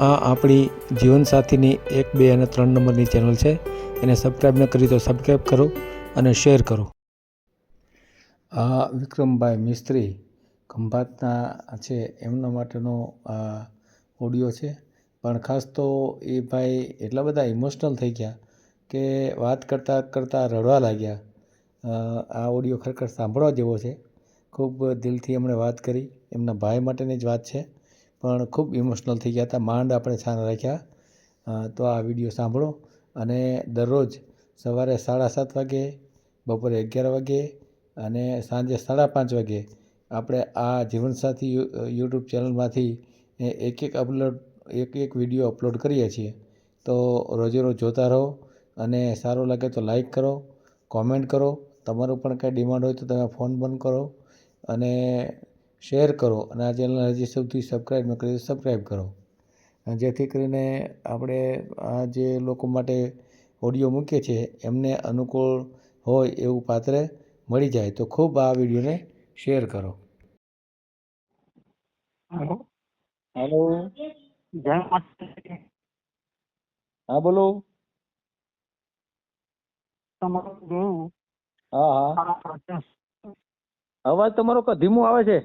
આ આપણી જીવનસાથીની એક, બે અને ત્રણ નંબરની ચેનલ છે. એને સબસ્ક્રાઈબ ન કરી તો સબસ્ક્રાઈબ કરો અને શેર કરો. આ વિક્રમભાઈ મિસ્ત્રી ખંભાતના છે. એમના માટેનો આ ઓડિયો છે. પણ ખાસ તો એ ભાઈ એટલા બધા ઇમોશનલ થઈ ગયા કે વાત કરતાં કરતાં રડવા લાગ્યા. આ ઓડિયો ખરેખર સાંભળવા જેવો છે. ખૂબ દિલથી એમણે વાત કરી. એમના ભાઈ માટેની જ વાત છે. પણ ખૂબ ઇમોશનલ થઈ ગયા હતા. માંડ આપણે છાન રાખ્યા. તો આ વીડિયો સાંભળો. અને દરરોજ સવારે સાડા સાત વાગે, બપોરે અગિયાર વાગે અને સાંજે સાડા પાંચ વાગે આપણે આ જીવનસાથી યુટ્યુબ ચેનલમાંથી એક એક અપલોડ, એક એક વીડિયો અપલોડ કરીએ છીએ. તો રોજે રોજ જોતા રહો અને સારું લાગે તો લાઈક કરો, કોમેન્ટ કરો. તમારું પણ કાંઈ ડિમાન્ડ હોય તો તમે ફોન બંધ કરો અને શેર કરો અને આ ચેનલ હજી સુધી સબસ્ક્રાઈબ ન કરી સબસ્ક્રાઈબ કરો. જેથી કરીને આપણે આ જે લોકો માટે ઓડિયો મૂકીએ છીએ એમને અનુકૂળ હોય એવું પાત્ર મળી જાય તો ખૂબ આ વિડીયોને શેર કરો. હેલો હાલો જય માતાજી. હા બોલો. તમારું જોયું હા હા. અવાજ તમારો ધીમો આવે છે?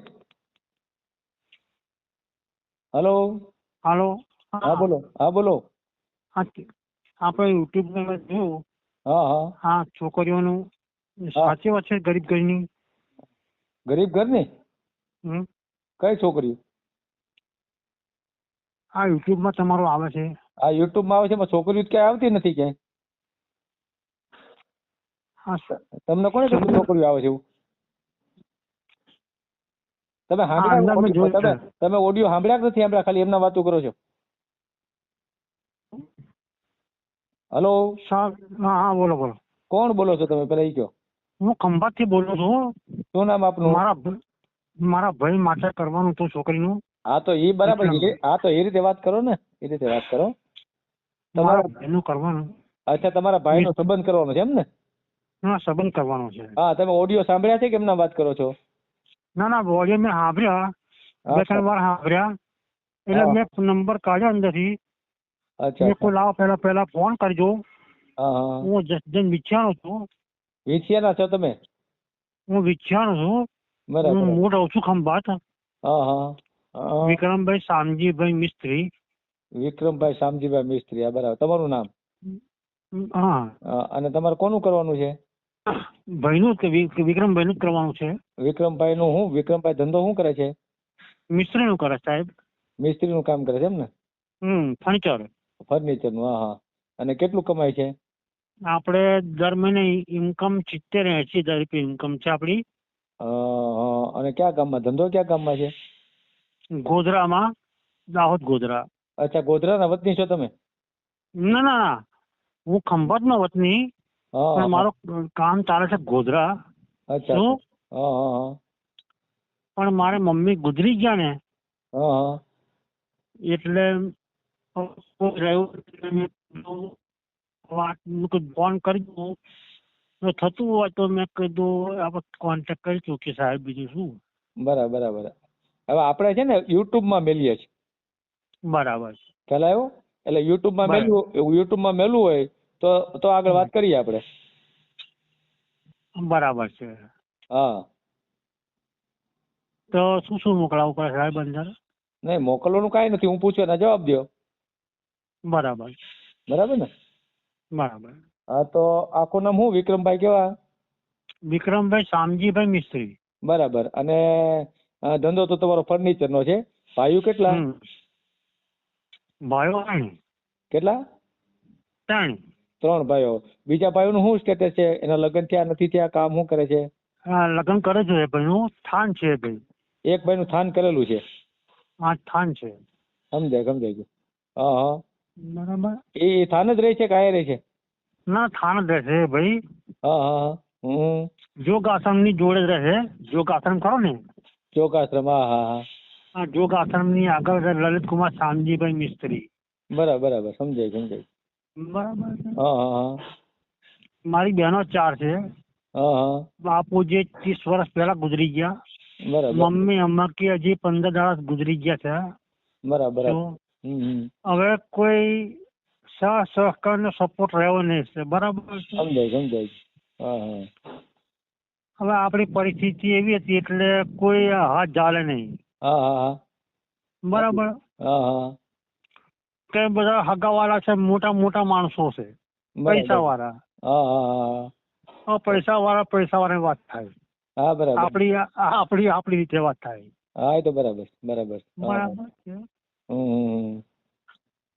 હલો? હાલો? હા. બોલો. હા બોલો. હા આપણે યુટ્યુબમાં જોયું. હા હા. હા છોકરીઓનું. સાચી વાત છે ગરીબ ઘરની? ગરીબ ઘરની? હમ. કઈ છોકરી? આ યુટ્યુબમાં તમારો આવે છે. આ યુટ્યુબમાં આવે છે પણ છોકરીઓ ક્યાંય આવતી નથી ક્યાંય? હા સર તમને કોને કીધું છોકરીઓ આવે છે એવું? તમે સાંભળ્યા તમે ઓડિયો સાંભળ્યા નથી સાંભળ્યા? ખાલી એમના વાતો કરો છો. હલો? હા હા બોલો બોલો. કોણ બોલો છો તમે? પેલા એ કહો. હું ખંભાતથી બોલું છું. શું નામ આપનું? મારા મારા ભાઈ માટે કરવાનું હતું છોકરીનું. હા તો એ બરાબર હા તો એ રીતે વાત કરો ને. એ રીતે વાત કરો. તમારા ભાઈનું કરવાનું. અચ્છા તમારા ભાઈનો સંબંધ કરવાનો છે એમ ને? હા સંબંધ કરવાનો છે. હા તમે ઓડિયો સાંભળ્યા છે કે એમના વાત કરો છો? ના ના બોડીએ મેં સાંભળ્યા. બે ત્રણ વાર સાંભળ્યા. એટલે મેં નંબર કાઢ્યો અંદરથી. અચ્છા મેં કોઈ લાવો પહેલા પહેલા ફોન કરજો. હા જસદન વિછાણો છું. વિછિયાના છો તમે? હું વિછાણો છું. બરાબર. હું રહું છું ખંભાત. હા હા. હા. વિક્રમભાઈ શામજીભાઈ મિસ્ત્રી. વિક્રમભાઈ શામજીભાઈ મિસ્ત્રી આ બરાબર. તમારું નામ? હા, અને તમારે કોનું કરવાનું છે? ભાઈનું કે વિક્રમભાઈનું જ કરવાનું છે? વિક્રમભાઈ નું હું વિક્રમભાઈ ધંધો શું કરે છે? મિસ્ત્રીનું કરે સાહેબ. મિસ્ત્રી નું કામ કરે છે એમ ને? હમ ફર્નિચર. ફર્નિચરનું હા હા. અને કેટલું કમાય છે? આપણે દર મહિને ઇન્કમ સિત્તેર એસી હજાર રૂપિયા ઇન્કમ છે આપણી. અને ક્યાં ગામમાં? ધંધો ક્યાં ગામમાં છે? ગોધરામાં દાહોદ ગોધરા. અચ્છા ગોધરાના વતની છો તમે? ના ના. હું ખંભાતનો વતની. પણ હા. મારું કામ ચાલે છે ગોધરા. અચ્છા પણ મારે મમ્મી ગુજરી ગયા ને એટલે ફોન કરી દઉં થતું હોય તો મેં કીધું આપણે કોન્ટેક્ટ કરી ચૂકીએ સાહેબ બીજું શું? બરાબર બરાબર. હવે આપણે છે ને યુટ્યુબમાં મેલીએ છીએ. બરાબર. ખ્યાલ આવ્યો? એટલે યુટ્યુબમાં. મેલવું યુટ્યુબમાં મેલું હોય તો તો આગળ વાત કરીએ આપણે? બરાબર છે. હા. તો શું શું મોકલાવું પડે સાહેબ અંદર? નહીં મોકલવાનું કાંઈ નથી હું પૂછું એના જવાબ દો બરાબર. બરાબર ને? બરાબર. હા તો આખું નામ હું વિક્રમભાઈ કેવા? વિક્રમભાઈ શામજીભાઈ મિસ્ત્રી. બરાબર. અને ધંધો તો તમારો ફર્નિચર નો છે. ભાઈઓ કેટલા. ભાઈઓ કેટલા? ત્રણ. ત્રણ ભાઈઓ. બીજા ભાઈઓનું શું સ્ટેટસ છે? એના લગ્ન થયા નથી થયા? કામ શું કરે છે? હા, લગ્ન કરે છે. ભાઈનું થાન છે ભાઈ. એક ભાઈનું થાન કરેલું છે? હા થાન છે. સમજાય સમજાય ગયું. હા હા. બરાબર. એ થાન જ રહે છે કાય રહે છે? ના થાન જ રહેશે ભાઈ. હા હા હા. હમ. જોગ આશ્રમની જોડે જ રહે. જોગ આશ્રમ કરો ને. ચોકાશ્રમ હા હા હા. આ ની આગળ લલિત કુમાર શામજીભાઈ મિસ્ત્રી. બરાબર બરાબર. સમજાય સમજાય. બરાબર છે. મારી બહેનો ચાર છે. બાપુ જે ત્રીસ વર્ષ પહેલા ગુજરી ગયા. મમ્મી અમ્મા કે હજી પંદર દાડા ગુજરી ગયા છે. બરાબર. હવે કોઈ સહ સહકારનો સપોર્ટ રહ્યો નહીં છે. બરાબર સમજાય સમજાય. હવે આપણી પરિસ્થિતિ એવી હતી એટલે કોઈ હાથ ચાલે નહીં. બરાબર. કે બધા હગાવાળા છે મોટા મોટા માણસો છે પૈસા વાળા હા પૈસા વાળા પૈસા વાળા વાત થાય. હા બરાબર. આપણી આપણી આપણી રીતે વાત થાય. હા એ તો બરાબર બરાબર. બરાબર.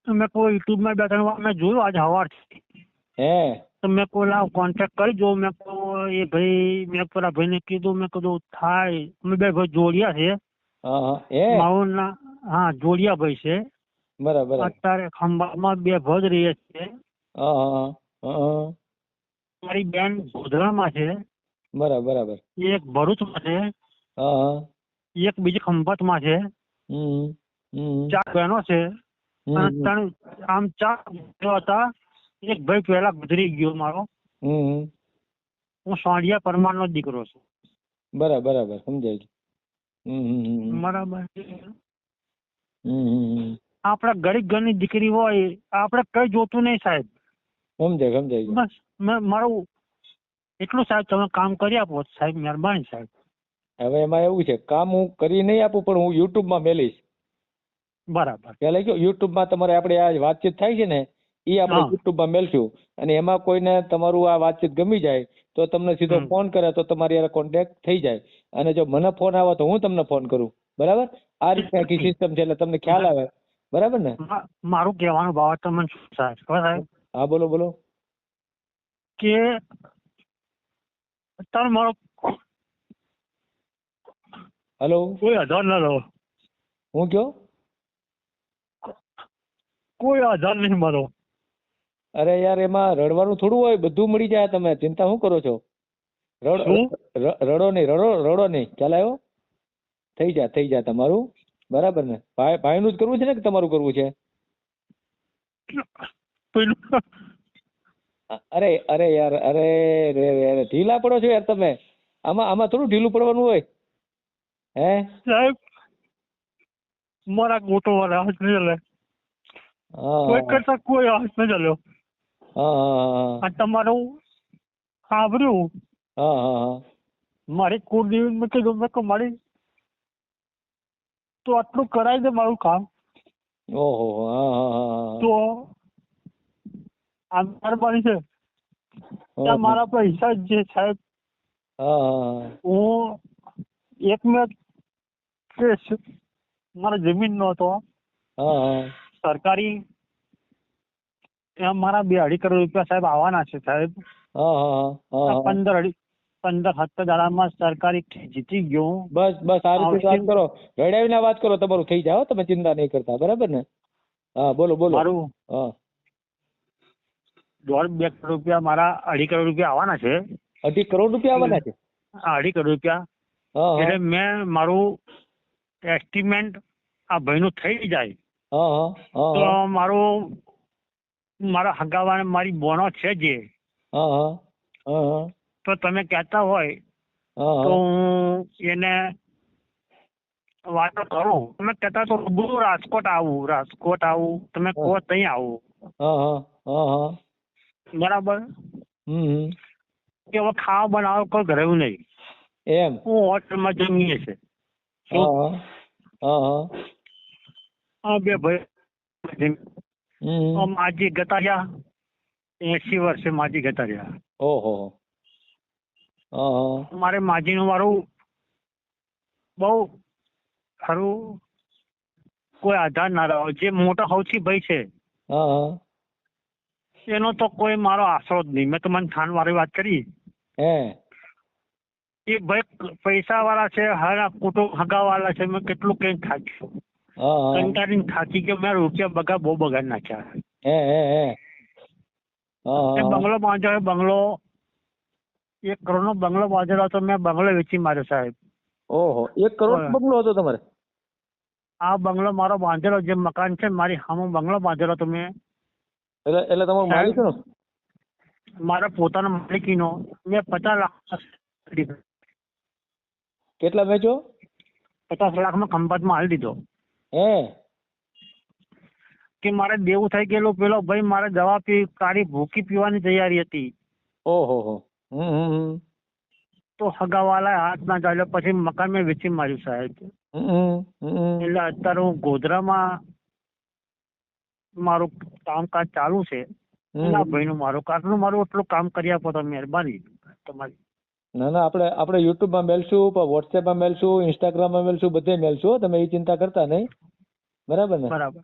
મેં કોઈ યુટ્યુબમાં બે ત્રણ વાર મેં જોયું આજ હવાર હે? તો મેં કોઈ લાવ કોન્ટેક્ટ કરી જો મેં એ ભાઈ મેં પેલા ભાઈ ને કીધું મેં કીધું થાય. અમે બે ભાઈ જોડિયા છે. હા હા. હે? મારું ના હા જોડિયા ભાઈ છે. બરાબર. અત્યારે ખંભામાં બે ભોજ રહીએ છે હા હા હા હા મારી બેન ગોધરામાં છે. બરાબર બરાબર. એક ભરૂચમાં છે. હા હા. એક બીજી ખંભાતમાં છે. ચાર બહેનો છે. ત્રણ આમ ચાર હતા. એક ભાઈ પહેલા ગુજરી ગયો મારો. હમ હમ. પરમાર નો દીકરો છું. બરાબર બરાબર. સમજાય. બરાબર. આપણે ગરીબ ઘરની દીકરી હોય આપણે કઈ જોતું નહીં સાહેબ. સમજાય સમજાય બસ મારું એટલું સાહેબ તમે કામ કરી આપો સાહેબ મહેરબાની સાહેબ. હવે એમાં એવું છે કામ હું કરી નહીં આપું પણ હું યુટ્યુબમાં મેલીશ. બરાબર. ખ્યાલ આવી ગયો યુટ્યુબમાં તમારે આપણે આ વાતચીત થાય છે ને એ આપણે. યુટ્યુબમાં મેલશું. અને એમાં કોઈને તમારું આ વાતચીત ગમી જાય તો તમને સીધો ફોન કરે તો તમારી યાર કોન્ટેક્ટ થઈ જાય. અને જો મને ફોન આવે તો હું તમને ફોન કરું. બરાબર? આ રીતની આખી સિસ્ટમ છે એટલે તમને ખ્યાલ આવે. બરાબર ને? મારું કહેવાનું ભાવ તમને શું સાહેબ ખબર સાહેબ હા બોલો બોલો. કે તાર મારો હેલો? કોઈ આધાર ના રહો હું કયો? કોઈ આધાર નહીં મારો. અરે યાર એમાં રડવાનું થોડું હોય બધું મળી જાય તમે. ચિંતા શું કરો છો? રડો રડો નહીં રડો રડો નહીં. ખ્યાલ આવ્યો? થઈ જાય થઈ જાય તમારું. બરાબર ને? ભાઈ ભાઈનું જ કરવું છે ને કે તમારું કરવું છે? અરે અરે યાર અરે રે રે ઢીલા પડો છો યાર તમે. આમાં આમાં થોડું ઢીલું પડવાનું હોય. હે? સાહેબ મારા ગોટો વાળા હાથ નહીં ચાલે હા. કોઈ કરતા કોઈ હાથ નહીં ચાલ્યો હા હા તમારું સાંભળ્યું? હા હા હા. મારી કુળદેવી મેં કીધું મેં કહું મારી તો આટલું કરાવી દે મારું કામ? ઓહો તો આ મહેરબાની છે. ત્યાં મારા પૈસા જે સાહેબ. હા એક મિનિટ કેસ મારા જમીન નો હતો સરકારી એમ મારા બે અઢી કરોડ રૂપિયા સાહેબ આવવાના છે સાહેબ. પંદર અઢી પંદર સત્તર દાડામાં સરકારી જીતી ગયો. બસ બસ આ રીતે વાત કરો. રડાવીને વાત કરો તમારું થઈ જાવ તમે ચિંતા નહીં કરતા બરાબર ને? હા બોલો બોલો. મારું હા. દોઢ બે કરોડ રૂપિયા મારા અઢી કરોડ રૂપિયા આવવાના છે. અઢી કરોડ રૂપિયા આવવાના છે? હા અઢી કરોડ રૂપિયા. એટલે મેં મારું એસ્ટિમેટ આ ભાઈનું થઈ જાય. તો મારું મારા હગાવાને મારી બોનો છે જે. હા હા. તો તમે કહેતા હોય તો હું. એને વાતો કરું. તમે કહેતા તો રૂબરૂ રાજકોટ આવું રાજકોટ આવું તમે કહો ત્યાં આવું. બરાબર. કે હવે ખાવા બનાવો કોઈ ઘરે એવું નહીં. એમ? હું હોટલમાં જમીએ છે. હા બે ભાઈ માજી ગતા રહ્યા એસી વર્ષે માજી ગતા રહ્યા ઓહો. મારે માજીનું મારું બહુ ખરું કોઈ આધાર ના રહ્યો જે મોટો સૌથી ભાઈ છે એનો તો કોઈ મારો આશરો જ નહીં. મેં તો મને થાન વાળી વાત કરી. એ ભાઈ પૈસા વાળા છે હારા કુટુંબ હગા વાળા છે મેં કેટલું કઈ થાક્યું કંટાળીને થાકી ગયો મેં રૂપિયા બગા બહુ બગાડ નાખ્યા. બંગલો બાંધ્યો બંગલો એક કરોડ નો બંગલો બાંધેલો હતો મેં બંગલો વેચી માર્યો સાહેબ. ઓહો એક કરોડ બંગલો હતો તમારે? આ બંગલો મારો બાંધેલો જે મકાન છે મારી સામે બંગલો બાંધેલો હતો મેં. એટલે એટલે તમારો માલિક નો મારા પોતાના માલિકીનો મેં પચાસ લાખ. કેટલા વેચો? પચાસ લાખમાં ખંભાતમાં હાલ દીધો. હે? કે મારે દેવું થઈ ગયેલું પેલો ભાઈ મારે દવા પી કાઢી ભૂકી પીવાની તૈયારી હતી. ઓહો તો હગાવાલા હાથ ના ચાલ્યો પછી મકાન મેં વેચી માર્યું સાહેબ. એટલે અત્યારે હું ગોધરામાં મારું કામકાજ ચાલુ છે. ના ભાઈનું મારું કાકનું મારું એટલું કામ કરી આપો તો મહેરબાની તમારી. ના ના આપણે આપણે યુટ્યુબમાં મેલશું વોટ્સએપમાં મેલશું ઇન્સ્ટાગ્રામમાં મેલશું બધે મેલશું તમે એ ચિંતા કરતા નહીં. બરાબર ને? બરાબર.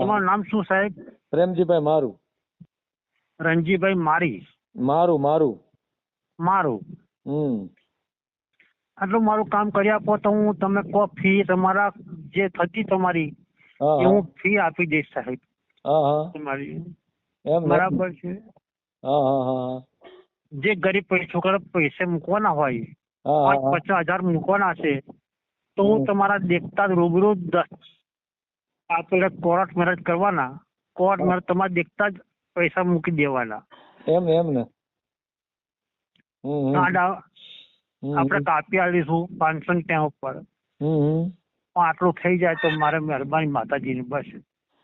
તમારું નામ શું સાહેબ? પ્રેમજીભાઈ મારું. રણજીભાઈ મારી. મારું મારું. મારું. આટલું મારું કામ કરી આપો તો હું તમે કો ફી તમારા જે થતી તમારી એ હું. ફી આપી દઈશ સાહેબ. તમારી બરાબર છે. જે ગરીબ છોકરા પૈસે મૂકવાના હોય પાંચ પચાસ હજાર મૂકવાના છે તો હું તમારા દેખતા જ રૂબરૂ દસ આપણે કોર્ટ મેરેજ કરવાના કોર્ટ. મેરેજ તમારા દેખતા જ પૈસા મૂકી દેવાના. એમ એમ ને? હમ આપણે કાપી આલીશું પાંચસો ને ત્યાં ઉપર. આટલું થઈ જાય તો મારે મહેરબાની માતાજીની બસ.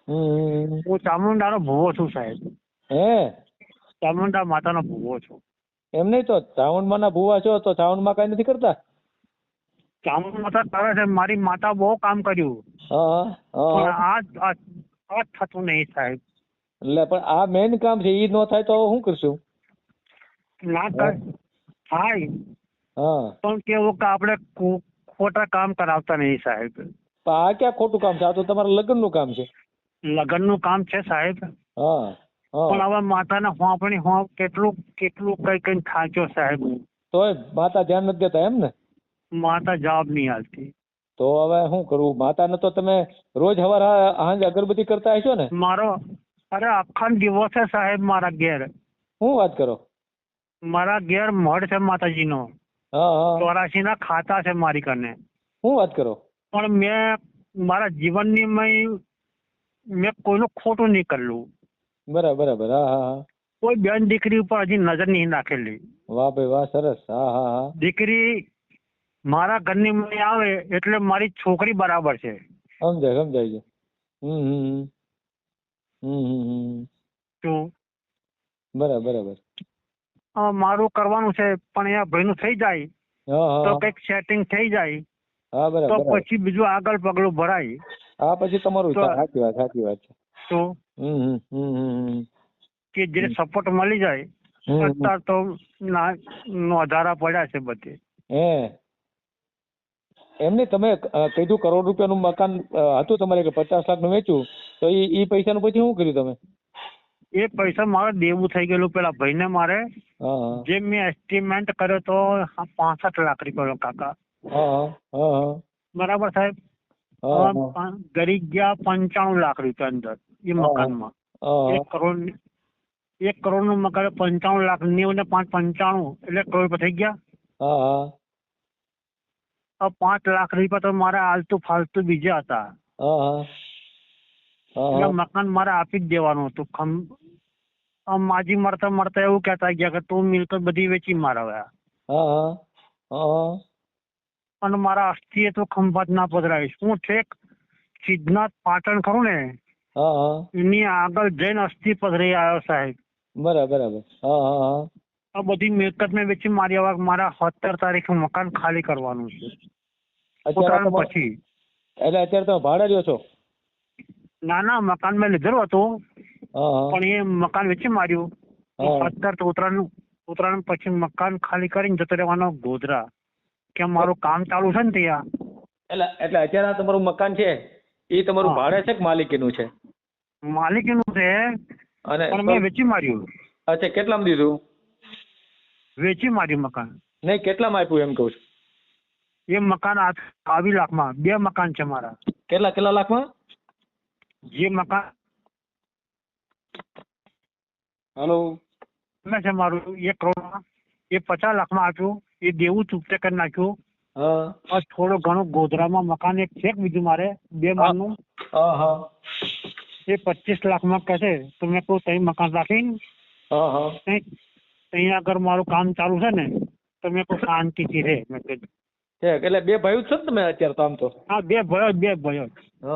હું ચામુંડા નો ભૂવો છું સાહેબ. હે? ચામુંડા માતાનો ભૂવો છું. એમ નહીં તો ચાવણમાં ના ભૂવા છો તો ચાવણમાં કઈ નથી કરતા? ચામુંડ માતા કરે છે મારી માતા બહુ કામ કર્યું. હા હા. હા પણ આ આ થતું નહીં સાહેબ. એટલે પણ આ મેઇન કામ છે એ ન થાય તો શું કરશું? ના કર થાય. હા. પણ કેવું કે આપણે ખોટા કામ કરાવતા નહીં સાહેબ. આ ક્યાં ખોટું કામ છે? આ તો તમારા લગ્નનું કામ છે. લગ્નનું કામ છે સાહેબ. પણ હા. હવે માતાને હોંપણી હોંપ કેટલું કેટલું કઈ કઈ થાક્યો સાહેબ. હું તોય માતા ધ્યાન નથી દેતા એમ ને માતા જવાબ નહીં આવતી તો હવે શું કરવું? માતાને તો તમે રોજ હવાર સાંજે અગરબત્તી કરતા હશો ને? મારો અરે આખા દિવસ છે સાહેબ મારા ઘેર. શું વાત કરો? મારા ઘેર મઢ છે માતાજીનો. નો ચોરાશી ના ખાતા છે મારી કને. હું વાત કરો? પણ મેં મારા જીવનની મેં મેં કોઈનું ખોટું નહીં કરેલું બરાબર બરાબર. હા કોઈ બેન દીકરી ઉપર હજી નજર નહીં નાખેલી. વાહ ભાઈ વાહ સરસ. હા હા હા. દીકરી મારા ઘરની મય આવે એટલે મારી છોકરી બરાબર છે. સમજાય સમજાય છે. હમ હમ હમ. હમ હમ બરાબર બરાબર. મારું કરવાનું છે પણ એ ભાઈનું થઈ જાય તો કંઈક સેટિંગ થઈ જાય હા તો બરાબર. પછી બીજું આગળ પગલું ભરાય. હા પછી તમારું સાચી વાત સાચી વાત છે. તો. કે જે સપોર્ટ મળી જાય. અત્યારે તો ના નોંધારા પડ્યા છે બધે. હે. એમ નહીં તમે કીધું કરોડ રૂપિયાનું મકાન હતું તમારે કે પચાસ લાખનું વેચ્યું તો એ પૈસા પૈસાનું પછી શું કર્યું તમે? એ પૈસા મારે દેવું થઈ ગયેલું. પેલા ભાઈને મારે. જે મેં એસ્ટિમેટ કર્યો તો પાસઠ લાખ રૂપિયા કાકા. બરાબર સાહેબ? ગરી ગયા પંચાણું લાખ રૂપિયા અંદર એ. મકાનમાં. એક કરોડ એક કરોડનું મકાન પંચાણું લાખ નેવું ને પાંચ પંચાણું એટલે કરોડ થઈ ગયા? પાંચ લાખ રૂપિયા તો મારે આલતુ ફાલતુ બીજા હતા. એટલે મકાન મારે આપી જ દેવાનું હતું. ખમ માજી મરતા મરતા એવું કહેતા ગયા કે તું મિલકત બધી વેચી મારવ્યા હા હા હા હા. અને મારા અસ્થિએ તો ખંભાત ના પધરાવીશ હું ઠેક સિદ્ધનાથ પાટણ ખરું ને? એની આગળ જૈન અસ્થિ પધરાઈ આવ્યો સાહેબ. બરાબર આ બધી મિલકત મેં વેચી મારી હવે મારા સત્તર તારીખે મકાન ખાલી કરવાનું છે. પછી. એટલે અત્યારે તમે ભાડે રહ્યો છો? ના ના મકાન મેં લીધેલું હતું. પણ એ મકાન વેચી માર્યું. અત્યારે ઉત્તરાયણ ઉત્તરાયણ પછી મકાન ખાલી કરીને જતો રહેવાનો ગોધરા. કે મારું કામ ચાલુ છે ને ત્યાં. એટલે એટલે અત્યારે તમારું મકાન છે? એ તમારું ભાડે છે કે માલિકીનું છે? માલિકીનું છે અને મેં વેચી માર્યું. અચ્છા કેટલામાં દીધું? વેચી માર્યું મકાન. નહીં કેટલામાં આપ્યું એમ કહું છું? એ મકાન આવી લાખમાં. બે મકાન છે મારા. કેટલા કેટલા લાખમાં? જે મકાન હલો. અમે છે મારું એક કરોડ એ પચાસ લાખમાં આપ્યું. એ દેવું ચૂકતે કરી નાખ્યું. હા. બસ ઘણો ઘણું ગોધરામાં મકાન એક છે બીજું મારે? બે માળનું. એ પચીસ લાખમાં કહેશે તો મેં કહું તઈ મકાન રાખીને. તઈ આગળ મારું કામ ચાલુ છે ને. તો મેં કહું શાંતિથી રહે. મેં કીધું એટલે બે ભાઈઓ છો ને તમે અત્યારે તો આમ તો? હા બે ભાઈઓ બે ભાઈઓ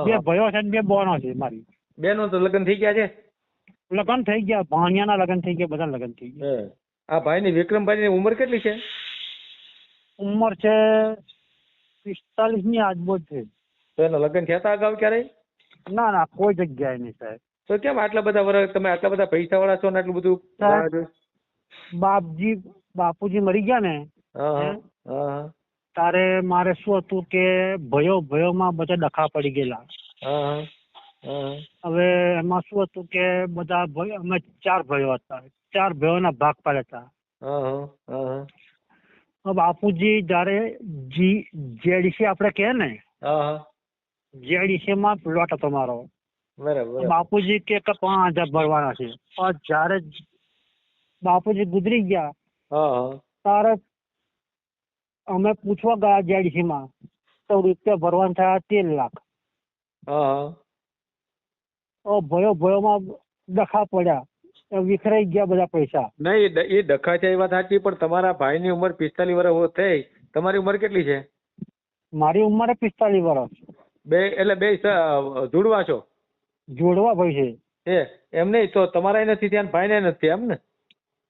બે ભાઈઓ છે ને બે બોનો છે મારી. બેનો તો લગ્ન થઈ ગયા છે? લગ્ન થઈ ગયા ભાણિયાના લગ્ન થઈ ગયા બધા લગ્ન થઈ ગયા. આ ભાઈની વિક્રમભાઈની ઉંમર કેટલી છે? ઉંમર છે પિસ્તાલીસની આજબોજ છે. તો એના લગ્ન થયા હતા અગાઉ ક્યારેય? ના ના કોઈ જગ્યાએ નહીં સાહેબ. તો કેમ આટલા બધા વર્ષ તમે આટલા બધા પૈસા વાળા છો ને આટલું બધું બાપજી બાપુજી મરી ગયા ને? તારે મારે શું હતું કે ભયો ભયોમાં બધા ડખા પડી ગયેલા. હવે એમાં શું હતું કે બધા ભાઈ અમે ચાર ભાઈઓ હતા. ચાર ભાઈઓના ભાગ પાડ્યા હતા. બાપુજી જયારે જી જેડીસી આપણે કહે ને જેડીસી માં પ્લોટ હતો મારો. બરાબર બાપુજી કે કે પાંચ હજાર ભરવાના છે. પણ જયારે બાપુજી ગુજરી ગયા ત્યારે અમે પૂછવા ગયા જેડીસી માં તો રૂપિયા ભરવાના થયા તેર લાખ. હા. હા ભયો માં ડખા પડ્યા વિખરાઈ ગયા બધા પૈસા. નહીં એ ડખા છે એ વાત સાચી પણ તમારા ભાઈની ઉંમર પિસ્તાલીસ વર્ષ થઈ. તમારી ઉંમર કેટલી છે? મારી ઉંમર પિસ્તાલીસ વર્ષ બે એટલે બે જોડવા છો? જોડવા ભાઈ છે. એ એમ નહીં તો તમારા નથી ત્યાં ભાઈ ને નથી એમ ને?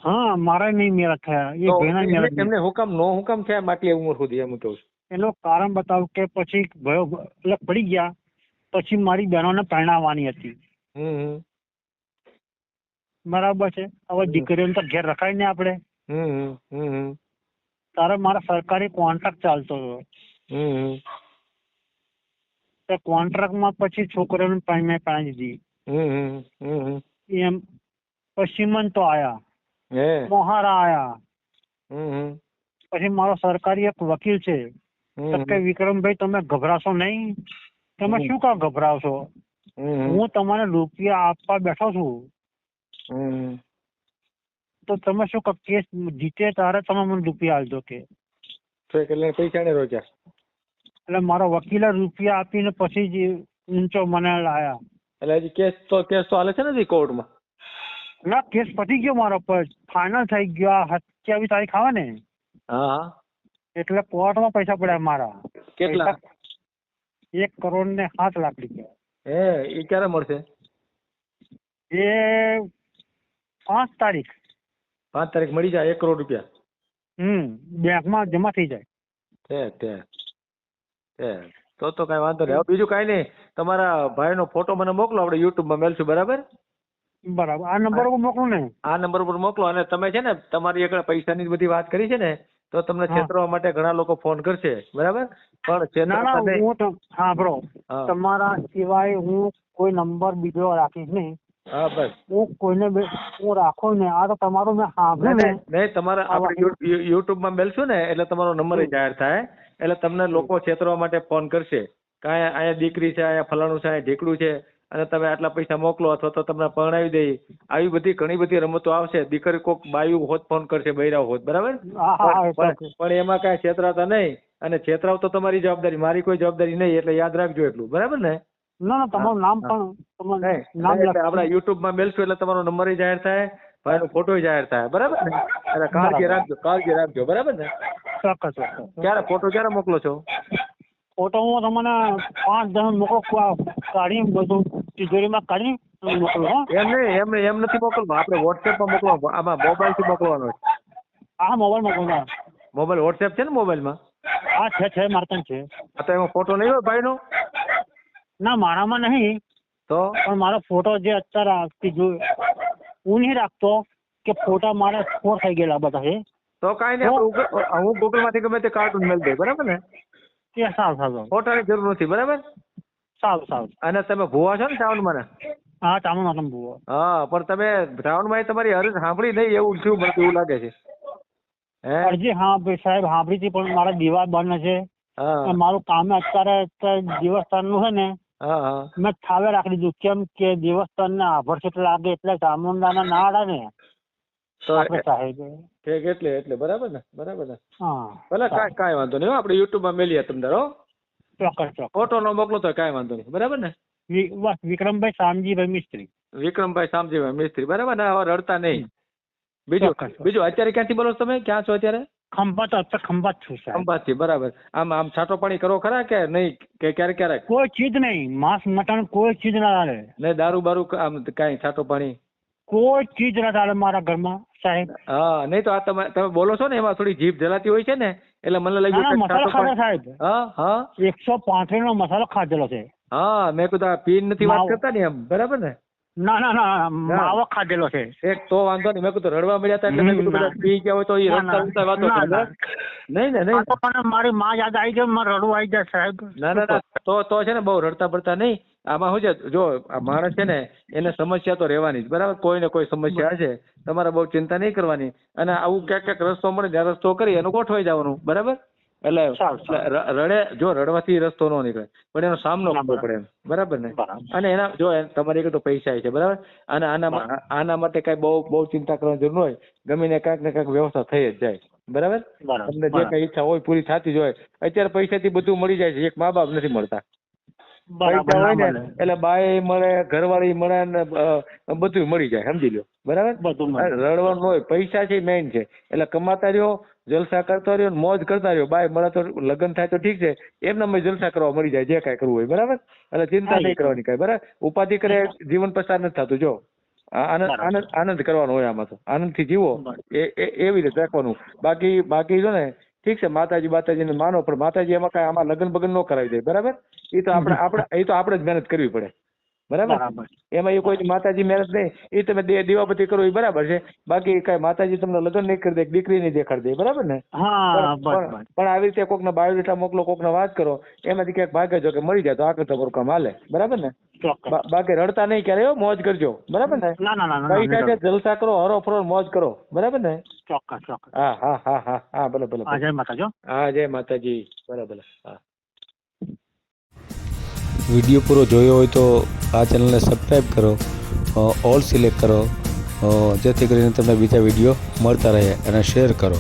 હા મારા નહીં મેળા થયા એ તો ભાઈના એમને હુકમ નો હુકમ થયા આટલી ઉંમર સુધી એમ કહું છું એનું કારણ બતાવું કે પછી ભયો એટલે પડી ગયા. પછી મારી બહેનોને પરણાવવાની હતી. બરાબર છે. હવે દીકરીઓને તો ઘેર રખાય ને આપણે. તારે મારા સરકારી કોન્ટ્રાક્ટ ચાલતો હતો. તે કોન્ટ્રાક્ટમાં પછી છોકરીઓને પણ મેં દીધી એમ પછી તો આયા. મોહારા આયા પછી મારો સરકારી એક વકીલ છે. કે વિક્રમભાઈ તમે ગભરાશો નહીં? તમે શું કા ગભરાવશો? હું તમને રૂપિયા આપવા બેઠો છું. હમ તો તમે શું કેસ જીતે તારે તમે મને રૂપિયા આપજો કે? એટલે પૈસા ને રોક્યા? એટલે મારો વકીલે રૂપિયા આપીને પછી જ ઊંચો મને લાયા. એટલે હજી કેસ તો કેસ તો હાલે છે ને કોર્ટમાં? ના કેસ પતી ગયો મારો પર ફાઇનલ થઈ ગયો. આ સત્યાવીસ તારીખ આવે ને હા. એટલે કોર્ટમાં પૈસા પડ્યા મારા. કેટલા? એક કરોડ ને સાત લાખ રૂપિયા. હે એ ક્યારે મળશે? એ પાંચ તારીખ. પાંચ તારીખ મળી જાય એક કરોડ રૂપિયા. હમ બેંકમાં જમા થઈ જાય. તે તે તે. તો તો કઈ વાંધો નહીં. હવે બીજું કઈ નહીં. તમારા ભાઈનો ફોટો મને મોકલો આપણે યુટ્યુબમાં મેલશું બરાબર? બરાબર. આ નંબર ઉપર મોકલો ને. આ નંબર ઉપર મોકલો અને તમે છે ને તમારી આગળ પૈસાની બધી વાત કરી છે ને તો તમને છેતરવા માટે ઘણા લોકો ફોન કરશે. બરાબર? પણ ના ના હું હા બ્રો તમારા સિવાય હું કોઈ નંબર બીજો રાખીશ નહીં. હા બસ. હું કોઈને હું રાખું ને આ તો તમારું મેં સાંભળ્યું ને. નહીં તમારે આપણે યુ- યુટ્યુબમાં મેલશું ને એટલે તમારો નંબર જાહેર થાય. એટલે તમને લોકો છેતરવા માટે ફોન કરશે. કે અહીંયા અહીંયા દીકરી છે અહીંયા ફલાણું છે અહીંયા ઢીકડું છે. અને તમે આટલા પૈસા મોકલો અથવા તો તમને પરણાવી દઈ આવી બધી ઘણી બધી રમતો આવશે. દીકરી કોક બાયું હોત ફોન કરશે બૈરાવ હોત. બરાબર? પણ એમાં કાંઈ છેતરાતા નહીં. અને છેતરાવ તો તમારી જવાબદારી. મારી કોઈ જવાબદારી નહીં એટલે યાદ રાખજો એટલું. બરાબર ને? ના ના તમારું નામ પણ નહીં, એટલે લખ- મેલશું એટલે તમારો નંબર જાહેર થાય ભાઈનો ફોટો જાહેર થાય. બરાબર ને? એટલે કાળજી રાખજો કાળજી રાખજો. બરાબર ને? ચોક્કસ ચોક્કસ. ક્યારે ફોટો ક્યારે મોકલો છો? ફોટો હું તમને પાંચ જણ મોકલો કાઢી બધું તિજોરીમાં કાઢી મોકલું એમ નહીં એમ એમ નથી મોકલવા આપણે વોટ્સએપમાં મોકલવા આમાં મોબાઈલથી મોકલવાનો છે હા મોબાઈલ મોકલો મોબાઈલ વોટ્સએપ છે ને મોબાઈલમાં હા છે છે મારે છે. આ તો એમાં ફોટો નહીં હોય ભાઈનો? ના મારામાં નહીં. તો? પણ મારો ફોટો જે અત્યારે આ હું નહીં રાખતો કે ફોટા મારા સ્કોર થઈ ગયેલા બધા છે તો કાંઈ નહીં હું ગૂગલમાંથી ગમે તે કાર્ટૂન મેળ દે બરાબર ને? એ સારું સારું. ફોટાની જરૂર નથી બરાબર? સારું સારું. અને તમે ભૂવા છો ને શ્રાવણમાં ને હા ચાલો ના તમે હા પણ તમે શ્રાવણમાં માં તમારી હરજ સાંભળી નહીં એવું થયું મને એવું લાગે છે. અરજી હા સાહેબ સાંભળી હતી પણ મારા દીવા બંધ છે. મારું કામ અત્યારે અત્યારે દેવસ્થાનનું છે ને મેં થાવે રાખી દીધું. કેમ કે દેવસ્થાનના આભરછેટ લાગે એટલે ચામુંડા ના અડે ને એટલે એટલે. બરાબર ને? બરાબર ને? હા ભલે કાંઈ વાંધો નહીં હો, યુટ્યુબ યુટ્યુબમાં મેલીએ તમને હો. ચોક્કસ ચોક્કસ. ફોટો નો મોકલો તો કાંઈ વાંધો નહીં. બરાબર ને? વિક્રમભાઈ શામજીભાઈ મિસ્ત્રી. વિક્રમભાઈ શામજીભાઈ મિસ્ત્રી. બરાબર ને? હવે રડતા નહીં. બીજું બીજું અત્યારે ક્યાંથી બોલો તમે? ક્યાં છો અત્યારે? ખંભાત અત્યારે ખંભાત છું સાહેબ. ખંભાતથી બરાબર. આમ આમ છાંટો પાણી કરો ખરા કે નહીં? કે ક્યારેક ક્યારેક? કોઈ ચીજ નહીં. માંસ મટન કોઈ ચીજ ના ચાલે ને દારૂ બારૂ આમ કાંઈ છાંટો પાણી? કોઈ ચીજ ના ચાલે મારા ઘરમાં સાહેબ. હા નહીં તો આ તમે તમે બોલો છો ને એમાં થોડી જીભ જલાતી હોય છે ને? એટલે મને લાગ્યું કે મસાલો ખાધો સાહેબ હા હા. એકસો પાંત્રીસ નો મસાલો ખાધેલો છે. હા મેં કીધું આ પીન નથી વાત કરતા ને એમ બરાબર ને? ના ના ના માવો ખાધેલો છે. એક તો વાંધો નહીં મેં કીધું રડવા મળ્યા હતા એટલે મેં કીધું. પી ગયા હોય તો એ રડતા રડતા વાતો. નહીં ને. નહીં મારી માં યાદ આવી જાય મારે રડવું આવી જાય સાહેબ. ના ના તો તો છે ને બહુ રડતા પડતા નહીં. આમાં શું છે? જો માણસ છે ને એને સમસ્યા તો રહેવાની જ બરાબર? કોઈ ને કોઈ સમસ્યા હશે તમારે બહુ ચિંતા નહીં કરવાની. અને આવું ક્યાંક ક્યાંક રસ્તો મળે ત્યાં રસ્તો કરી એનું ગોઠવાઈ જવાનું બરાબર? એટલે રડે જો રડવાથી રસ્તો ન નીકળે પણ એનો સામનો કરવો પડે બરાબર ને? અને એના જો તમારે તમારી તો પૈસા છે બરાબર? અને આના આના માટે કઈ બહુ બહુ ચિંતા કરવાની જરૂર ન હોય ગમે ને કાંઈક ને કાંઈક વ્યવસ્થા થઈ જ જાય બરાબર? તમને જે કઈ ઈચ્છા હોય પૂરી થતી જ હોય અત્યારે પૈસાથી બધું મળી જાય છે એક મા બાપ નથી મળતા. પૈસા હોય ને એટલે બાય મળે ઘરવાળી મળે ને બધું મળી જાય સમજી લો બરાબર? રડવાનું હોય પૈસા છે મેઇન છે. એટલે કમાતા રહ્યો જલસા કરતો રહ્યો મોજ કરતા રહ્યો. બાય મળે તો લગ્ન થાય તો ઠીક છે. એમને અમે જલસા કરવા મળી જાય જે કાંઈ કરવું હોય બરાબર? એટલે ચિંતા નહીં કરવાની કાંઈ બરાબર? ઉપાધિ કરે જીવન પસાર નથી થતું જો. આનંદ આનંદ આનંદ કરવાનો હોય આમાં તો. આનંદથી જીવો. એ એ- એવી રીતે રાખવાનું. બાકી બાકી જો ને ઠીક છે માતાજી માતાજીને માનો પણ માતાજી એમાં કાંઈ આમાં લગ્ન બગન ન કરાવી દે બરાબર? એ તો આપણે આપણે એ તો આપણે જ મહેનત કરવી પડે બરાબર? એમાં એ કોઈ માતાજી મહેનત નહીં એ તમે દે દીવાબત્તી કરો એ બરાબર છે. બાકી કઈ માતાજી તમને લગ્ન નહીં કરી દે દીકરી નહીં દેખાડી દે બરાબર ને? પણ આવી રીતે કોકના બાયોડેટા મોકલો કોકને વાત કરો એમાંથી ક્યાંક ભાગે જો કે મળી જાય તો આગળ તમારું કામ હાલે બરાબર ને? ચોક્કસ બાકી રડતા નહીં ક્યારે મોજ કરજો. બરાબર ને? ના ના ના ના કઈ કાંઈ જલસા કરો હરો ફરો મોજ કરો. બરાબર ને? ચોક્કસ ચોક્કસ હા હા હા હા હા ભલે ભલે જય માતાજી હા. જય માતાજી. ભલે હા. વીડિયો પૂરો જોયો હોય તો આ ચેનલને સબસ્ક્રાઈબ કરો ઓલ સિલેક્ટ કરો જેથી કરીને તમને બીજા વીડિયો મળતા રહે અને શેર કરો.